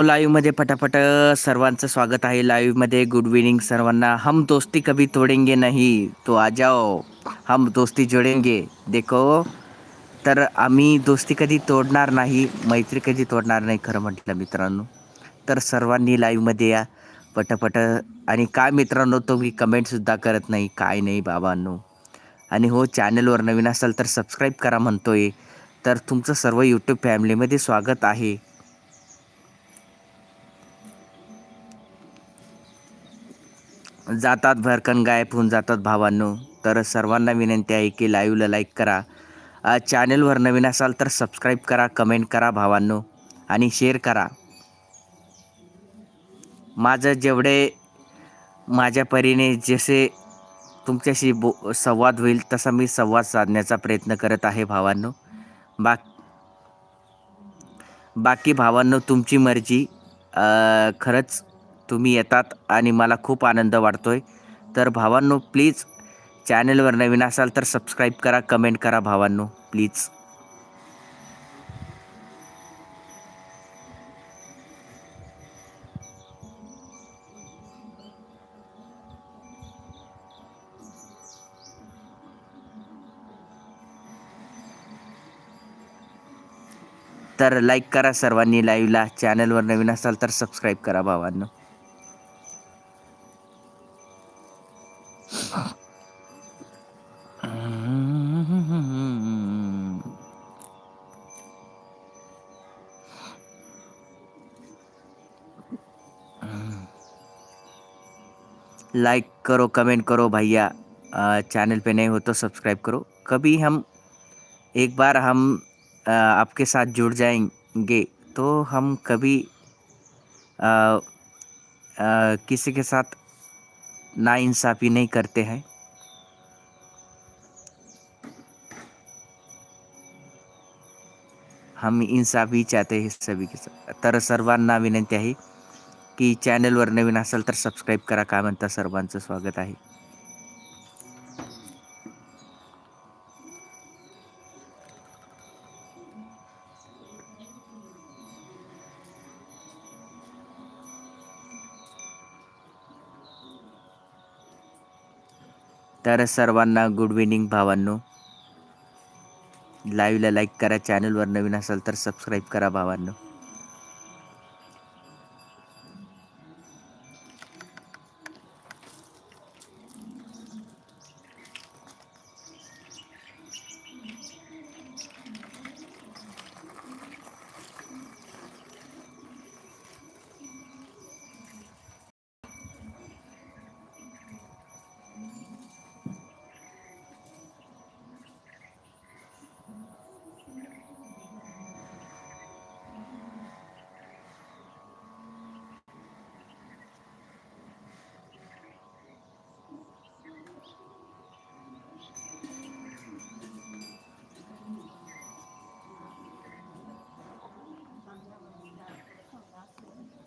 लाईव्हमध्ये पटापट सर्वांचं स्वागत आहे. लाईव्हमध्ये गुड इव्हनिंग सर्वांना हम दोस्ती कभी तोडेंगे नाही. तो आ जाओ. हम दोस्ती जोडेंगे. देखो. तर आम्ही दोस्ती कधी तोडणार नाही मैत्री कधी तोडणार नाही खरं म्हटलं मित्रांनो. तर सर्वांनी लाईव्हमध्ये या. पटापट. आणि काय मित्रांनो तुम्ही कमेंटसुद्धा करत नाही. काय नाही बाबांनो. आणि हो चॅनलवर नवीन असाल तर सबस्क्राईब करा म्हणतोय. तर तुमचं सर्व यूट्यूब फॅमिलीमध्ये स्वागत आहे. जातात भरकन गायब होऊन जातात भावांनो. तर सर्वांना विनंती आहे की लाईव्हला लाईक करा. चॅनलवर नवीन असाल तर सबस्क्राईब करा कमेंट करा भावांनो आणि शेअर करा. माझं जेवढे माझ्या परीने जसे तुमच्याशी बो संवाद होईल तसा मी संवाद साधण्याचा प्रयत्न करत आहे भावांनो. बा बाकी भावांनो तुमची मर्जी. खरंच तुम्ही येतात आणि मला खूप आनंद वाटतो आहे तर भावांनो प्लीज चॅनलवर नवीन असाल तर सबस्क्राईब करा कमेंट करा भावांनो प्लीज. तर लाईक करा सर्वांनी लाईव्हला चॅनलवर नवीन असाल तर सबस्क्राईब करा भावांनो. लाइक करो कमेंट करो भैया। चैनल पे नए हो तो सब्सक्राइब करो। कभी हम एक बार हम आपके साथ जुड़ जाएँगे तो हम कभी अ, अ, किसी के साथ नाइंसाफ़ी नहीं करते हैं। हम इंसाफी चाहते हैं सभी के साथ। तर सर्वांना विनंती आहे की चॅनलवर नवीन असाल तर सबस्क्राईब करा काय म्हणता सर्वांचं स्वागत आहे. तर सर्वांना गुड इव्हनिंग भावांनो. लाईव्हला लाईक करा चॅनलवर नवीन असाल तर सबस्क्राईब करा भावांनो.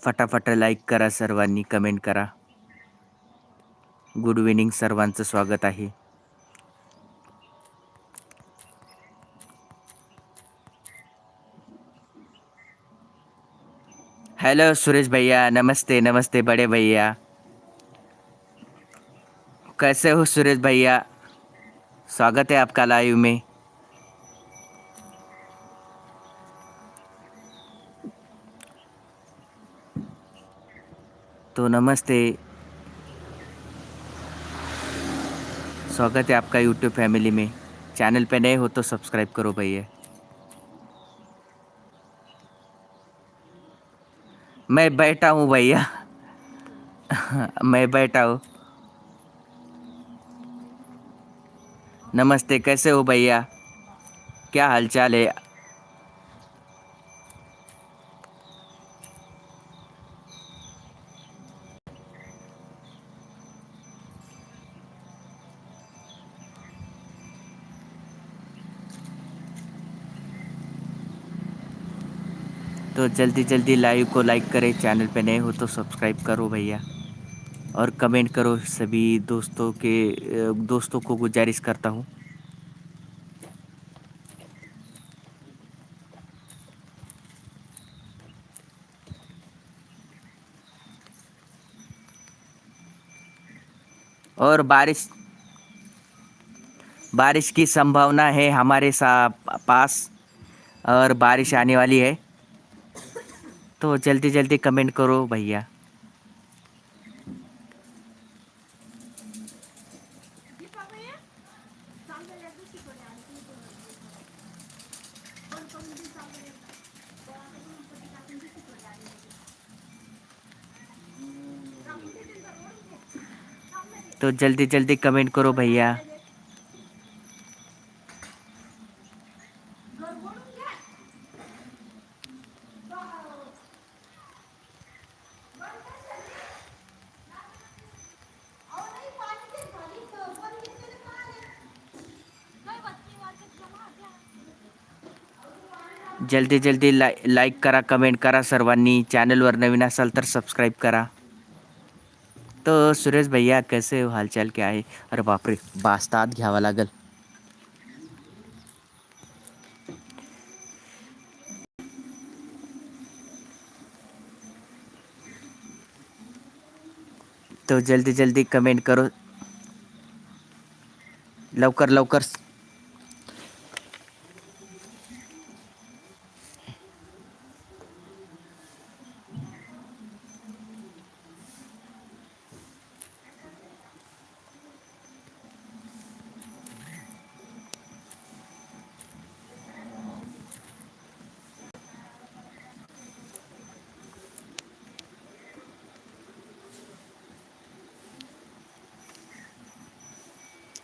फटाफट लाईक करा सर्वांनी कमेंट करा. गुड इव्हिनिंग सर्वांचं स्वागत आहे. हॅलो सुरेश भैया नमस्ते नमस्ते बड़े भैया. कैसे हो सुरेश भैया? स्वागत है आपका लाइव में. तो नमस्ते। स्वागत है आपका यूट्यूब फैमिली में। चैनल पे नए हो तो सब्सक्राइब करो भैया। मैं बैठा हूँ भैया। मैं बैठा हूँ। नमस्ते, कैसे हो भैया? क्या हालचाल है? तो जल्दी जल्दी लाइव को लाइक करें, चैनल पे नए हो तो सब्सक्राइब करो भैया। और कमेंट करो सभी दोस्तों के, दोस्तों को गुजारिश करता हूँ। और बारिश बारिश की संभावना है हमारे पास, और बारिश आने वाली है। तो जल्दी जल्दी कमेंट करो भैया। तो जल्दी जल्दी कमेंट करो भैया। जल्दी जल्दी लाइ लाईक करा कमेंट करा सर्वांनी. चॅनलवर नवीन असाल तर सबस्क्राईब करा. तो सुरेश भैया, कैसे हो? हालचाल क्या आहे अरे बापरे बास्तात घ्यावा लागल. तो जल्दी जल्दी कमेंट करो. लवकर लवकर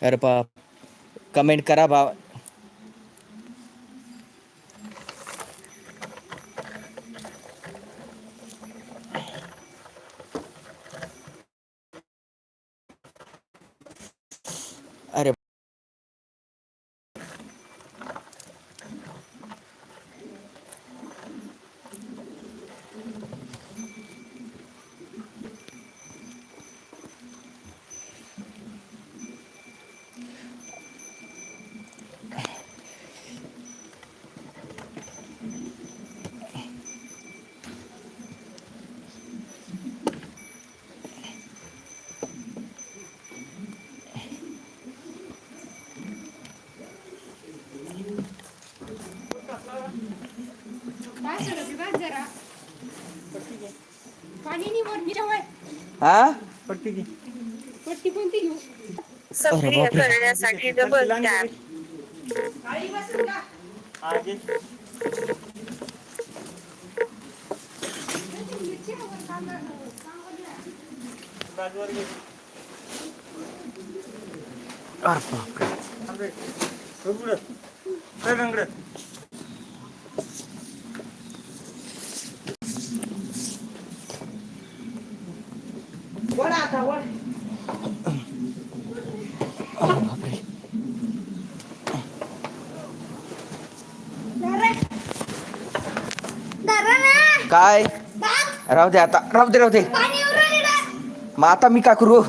अरे बाप. कमेंट करा बा हा? सक्रिय. करण्यासाठी डबल टॅप हा. अरे बापरे थांब रे. हो पुढं. चल रंगडं. अरे बापरे काय? राहू दे आता. राहू दे राहू दे. मग आता मी काय करू?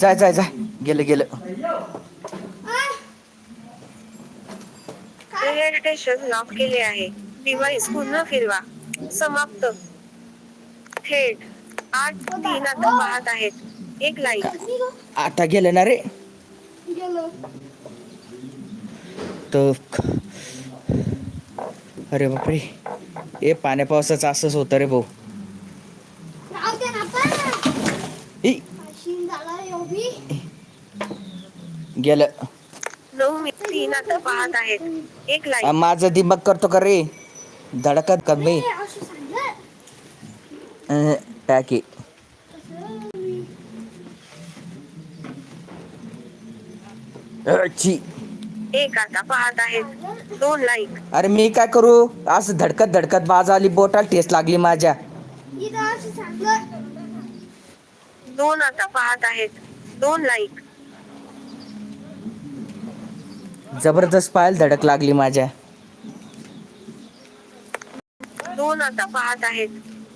जाय जाय जाय. गेलं गेलं. स्टेशन लॉक केले आहे. डिव्हाइस पुन्हा फिरवा. समाप्त. थेट. आठ तीन आता पाहत आहेत. एक लाईक आता गेलं ना रे? तर अरे बापरे. ए पाण्या पावसाचं असंच होतं रे भाऊ. ई, गेलं. नऊ मी तीन आता पाहत आहेत. एक आ, लाईक माझं दिमाग करतो का रे? धडकत कमी टाकी. छी. एक आता पाहत आहेत. दोन लाईक अरे मी काय करू? असं धडकत धडकत बाज आली बोटाला ठेस लागली माझ्या. दोन आता पाहत आहेत. दोन लाईक जबरदस्त पायाला धडक लागली माझ्या. दोन आता पाहत आहेत.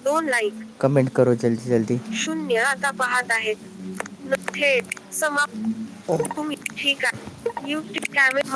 दोन लाईक कमेंट करो जल्दी जल्दी. शून्य आता पाहत आहेत. थेट समाप्त. तुम्ही ठीक आहे. YouTube camera